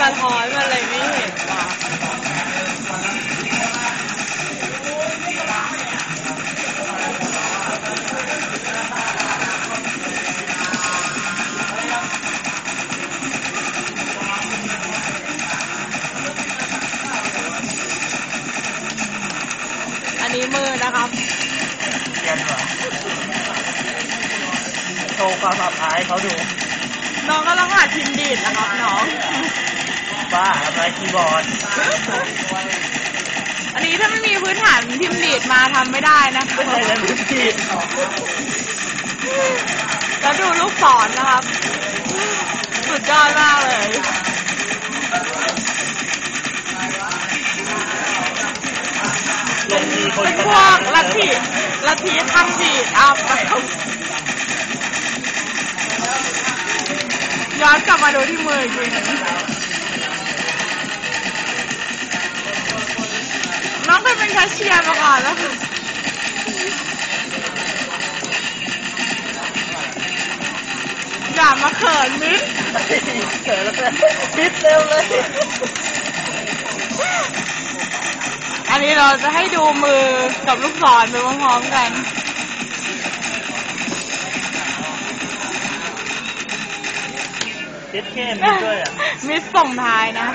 สะท้อนมันเลยไม่เห็นว่ะอันนี้มือนะครับเรียนเหรอโชว์ความอับอายให้เขาดู น้องก็ต้องหัด พิมพ์ดีดนะครับน้องว่าทำไรคีย์บอร์ดอันนี้ถ้าไม่มีพื้นฐานพิมพ์ดีดมาทำไม่ได้นะคะ ไม่ใช่แล้วพื้นที่แล้วดูลูกศรนะครับ สุดยอดมากเลย ลงมีคนเป็นพวกลัทธิลัทธิทำดีดอัพย้ อนกลับมาดูที่มืออีกทีหนึงน้องเคยเป็นแคชเชียร์มาก่อนแล้วค่ะอย่ามาเขินมิดเกิดแล้วเนี่ยพิษเร็วเลย อันนี้เราจะให้ดูมือกับลูกศรไปพร้อมๆกัน เด็ดแค่มด้วยอะ มิสส่งท้ายนะ